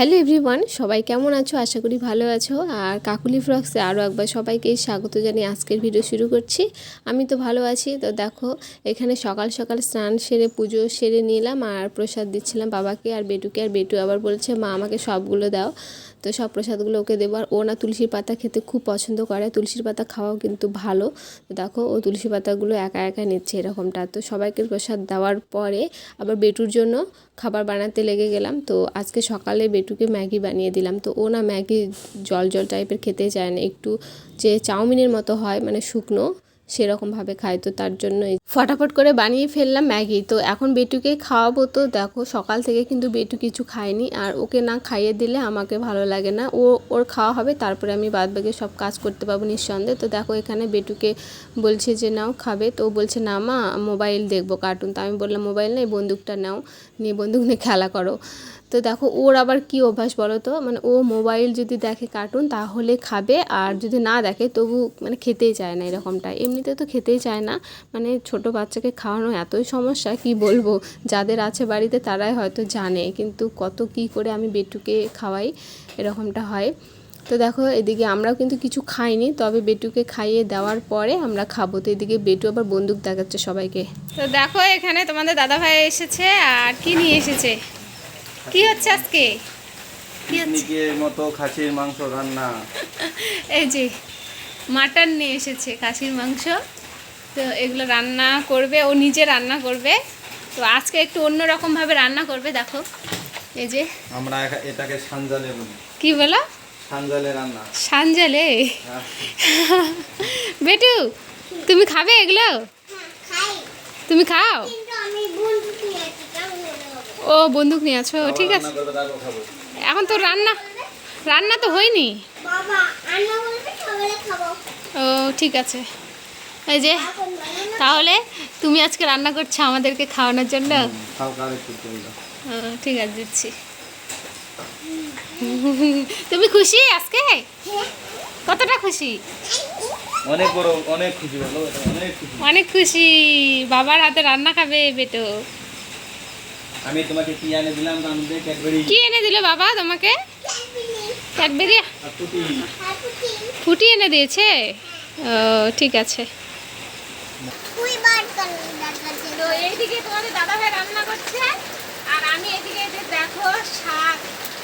Hello everyone, সবাই কেমন আছো? আশা করি ভালো আছো। আর কাকুলি ফ্রক্সে আরও একবার সবাইকে স্বাগত জানিয়ে আজকের ভিডিও শুরু করছি। আমি তো ভালো আছি। তো দেখো, এখানে সকাল সকাল স্নান সেরে পুজো সেরে নিলাম আর প্রসাদ দিচ্ছিলাম বাবাকে আর বেটুকে। আর বেটু আবার বলছে, মা, আমাকে সবগুলো দাও। তো সব প্রসাদগুলো ওকে দেবো। আর ও না তুলসীর পাতা খেতে খুব পছন্দ করে। তুলসীর পাতা খাওয়াও কিন্তু ভালো। তো দেখো, ও তুলসী পাতাগুলো একা একা নিচ্ছে এরকমটা। তো সবাইকে প্রসাদ দেওয়ার পরে আবার বেটুর জন্য খাবার বানাতে লেগে গেলাম। তো আজকে সকালে বেটুকে ম্যাগি বানিয়ে দিলাম। তো ও না ম্যাগি জল জল টাইপের খেতে চায় না। একটু যে চাউমিনের মতো হয় মানে শুকনো। সেরকমভাবে খায়, তো তার জন্য ফটাফট করে বানিয়ে ফেললাম ম্যাগি। তো এখন বেটুকে খাওয়াবো, তো দেখো সকাল থেকে কিন্তু বেটু কিছু খায়নি। আর ওকে না খাইয়ে দিলে আমাকে ভালো লাগে না। ও, ওর খাওয়া হবে, তারপরে আমি বাদ বাকি সব কাজ করতে পারব নিঃসন্দেহে। তো দেখো এখানে বেটুকে বলছে যে, নাও, খাবে। তো বলছে, না মা, মোবাইল দেখব, কার্টুন। তো আমি বললাম, মোবাইল নেই, বন্দুকটা নাও। নিয়ে বন্দুক নিয়ে খেলা করো। তো দেখো, ওর আবার কি অভ্যাস বলো তো মানে ও মোবাইল যদি দেখে কার্টুন তাহলে খাবে, আর যদি না দেখে, তবু মানে খেতেই চায় না এরকমটা। এমনিতে তো খেতেই চায় না। মানে ছোট বাচ্চাকে খাওয়ানো এতই সমস্যা, কি বলব? যাদের আছে বাড়িতে, তারাই হয়তো জানে, কিন্তু কত কি করে আমি বেটুকে খাওয়াই, এরকমটা হয়। তো দেখো, এদিকে আমরাও কিন্তু কিছু খাইনি, তবে বেটুকে খাইয়ে দেওয়ার পরে আমরা খাব। তো এদিকে বেটু আবার বন্দুক দেখাচ্ছে সবাইকে। তো দেখো, এখানে তোমাদের দাদা ভাই এসেছে, আর কি নিয়ে এসেছে? কি হচ্ছে আজকে? পিকনিকের মতো খাসির মাংস রান্না। এই যে মাটন নিয়ে এসেছে খাসির মাংস। তো এগুলো রান্না করবে ও নিজে রান্না করবে। তো আজকে একটু অন্যরকমভাবে রান্না করবে দেখো। এই যে। আমরা এটাকে সানজালে বলি। কি বলো? সানজালে রান্না। সানজালে? হ্যাঁ। বেটু তুমি খাবে এগুলো? তুমি খাও কিন্তু আমি বন্ধু নিয়েছি কেমন হবে ও বন্দুক নিয়ে আছো ঠিক আছে। এখন তো রান্না রান্না তো হয়নি? বাবা আন্না বলবে সবাই খাব। ও ঠিক আছে। এই যে তাহলে তুমি আজকে রান্না করছ আমাদেরকে খাওয়ানোর জন্য? ঠিক আছে দিচ্ছি। তুমি খুশি আজকে? কতটা খুশি? অনেক বড় খুশি অনেক খুশি। অনেক খুশি। বাবার হাতে রান্না খাবে বেটো। আমি তোমাকে কি এনে দিলাম তার মধ্যে ক্যাডবেরি। কি এনে দিল বাবা তোমাকে? ক্যাডবেরি? ফুটি এনে দিয়েছে? ও ঠিক আছে। তুই বার কর দাদা তো এইদিকে তোমাদের দাদা ভাই রান্না করছে আর আমি এদিকে যে দেখো শাক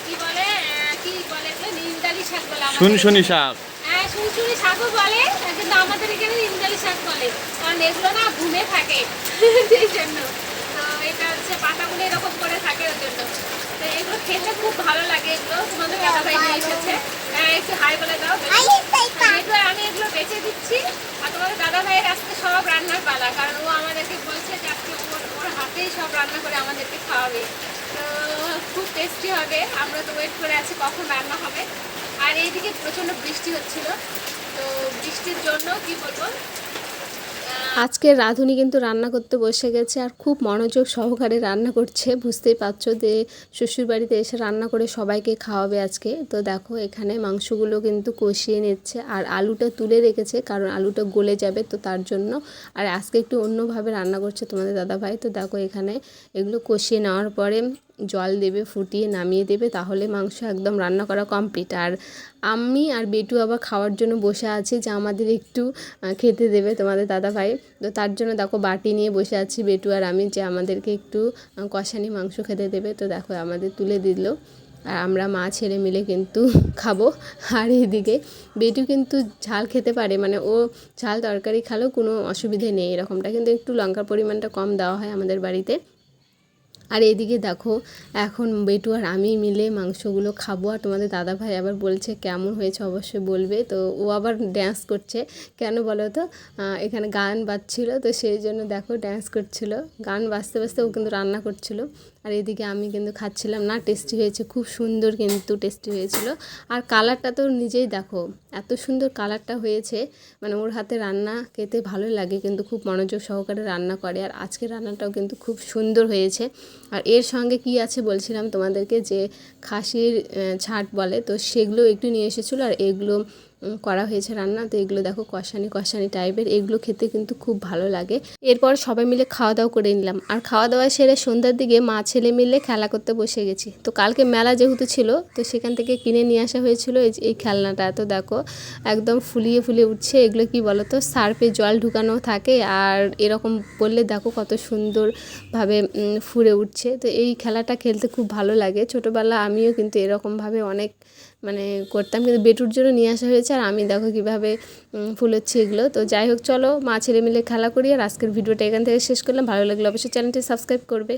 কি বলে কি বলে এগুলো? নিমডালি শাক বলে আমাদের। শুনশুনি শাক। হ্যাঁ শুনশুনি শাকও বলে কিন্তু আমাদের এখানে নিমডালি শাক বলে। কারণ এগুলো না ঘুমে থাকে। সেই জন্য। তো হচ্ছে পাতাগুলো এরকম করে থাকে ওই জন্য। তো এগুলো খেতে খুব ভালো লাগে এগুলো। তোমাদের দাদা ভাই নিয়ে এসেছে। হ্যাঁ একটু হাই বলে দাও। যেহেতু আমি এগুলো বেঁচে দিচ্ছি আর তোমাদের দাদা ভাইয়ের আজকে সব রান্নার পালা কারণ ও আমাদেরকে বলছে যে আজকে ওর ওর হাতেই সব রান্না করে আমাদেরকে খাওয়াবে। তো খুব টেস্টি হবে। আমরা তো ওয়েট করে আছি কখন রান্না হবে। আর এইদিকে প্রচণ্ড বৃষ্টি হচ্ছিল। তো বৃষ্টির জন্য কি বলব আজকে রাঁধুনি কিন্তু রান্না করতে বসে গেছে আর খুব মনোযোগ সহকারে রান্না করছে। বুঝতেই পারছ যে শ্বশুর বাড়িতে এসে রান্না করে সবাইকে খাওয়াবে আজকে। তো দেখো এখানে মাংসগুলো কিন্তু কষিয়ে নিচ্ছে আর আলুটা তুলে রেখেছে কারণ আলুটা গলে যাবে তো তার জন্য। আর আজকে একটু অন্যভাবে রান্না করছে তোমাদের দাদাভাই। তো দেখো এখানে এগুলো কষিয়ে নেওয়ার পরে জল দেবে, ফুটিয়ে নামিয়ে দেবে, তাহলে মাংস একদম রান্না করা কমপ্লিট আর আমি আর বেটু আবার খাওয়ার জন্য বসে আছি, যে আমাদের একটু খেতে দেবে তোমাদের দাদা ভাই তো তার জন্য দেখো বাটি নিয়ে বসে আছি বেটু আর আমি, যে আমাদেরকে একটু কষানি মাংস খেতে দেবে। তো দেখো আমাদের তুলে দিল। আর আমরা মা ছেলে মিলে কিন্তু খাব। আর এইদিকে বেটু কিন্তু ঝাল খেতে পারে মানে ও ঝাল তরকারি খালেও কোনো অসুবিধে নেই এরকমটা। কিন্তু একটু লঙ্কার পরিমাণটা কম দেওয়া হয় আমাদের বাড়িতে। আর এদিকে দেখো, এখন বেটু আর আমি মিলে মাংসগুলো খাব। আর তোমাদের দাদা ভাই আবার বলছে, কেমন হয়েছে অবশ্যই বলবে। তো ও আবার ড্যান্স করছে। কেন বলো তো? এখানে গান বাজছিল, তো সেই জন্য দেখো ড্যান্স করছিল। গান বাজতে বাজতে ও কিন্তু রান্না করছিল। আর এদিকে আমি কিন্তু খাচ্ছিলাম না টেস্টি হয়েছে, খুব সুন্দর কিন্তু টেস্টি হয়েছিল। আর কালারটা তো নিজেই দেখো, এত সুন্দর কালারটা হয়েছে। মানে ওর হাতে রান্না খেতে ভালো লাগে, কিন্তু খুব মনোযোগ সহকারে রান্না করে। আর আজকের রান্নাটাও কিন্তু খুব সুন্দর হয়েছে। আর এর সঙ্গে কি আছে বলছিলাম তোমাদেরকে যে খাসির ছাট বলে, তো সেগুলো একটু নিয়ে এসেছিল আর এগুলো করা হয়েছে রান্না। তো এগুলো দেখো কষানি কষানি টাইপের এগুলো খেতে কিন্তু খুব ভালো লাগে। এরপর সবাই মিলে খাওয়া দাওয়া করে নিলাম। আর খাওয়া দাওয়া সেরে সন্ধ্যার দিকে মা ছেলে মিলে খেলা করতে বসে গেছি। তো কালকে মেলা যেহেতু ছিল, তো সেখান থেকে কিনে নিয়ে আসা হয়েছিল এই খেলনাটা। তো দেখো একদম ফুলিয়ে ফুলিয়ে উঠছে। এগুলো কি বলো তো সার্ফে জল ঢুকানো থাকে। আর এরকম বললে দেখো কত সুন্দরভাবে ফুলে উঠছে। তো এই খেলাটা খেলতে খুব ভালো লাগে। ছোটোবেলা আমিও কিন্তু এরকমভাবে অনেক মানে করতাম, কিন্তু বেটুর জন্য নিয়ে আসা হয়েছে। আর আমি দেখো কীভাবে ফুলোচ্ছি এগুলো। তো যাই হোক, চলো মা ছেলে মিলে খেলা করি, আর আজকের ভিডিওটা এখান থেকে শেষ করলাম। ভালো লাগলে অবশ্যই চ্যানেলটি সাবস্ক্রাইব করবে।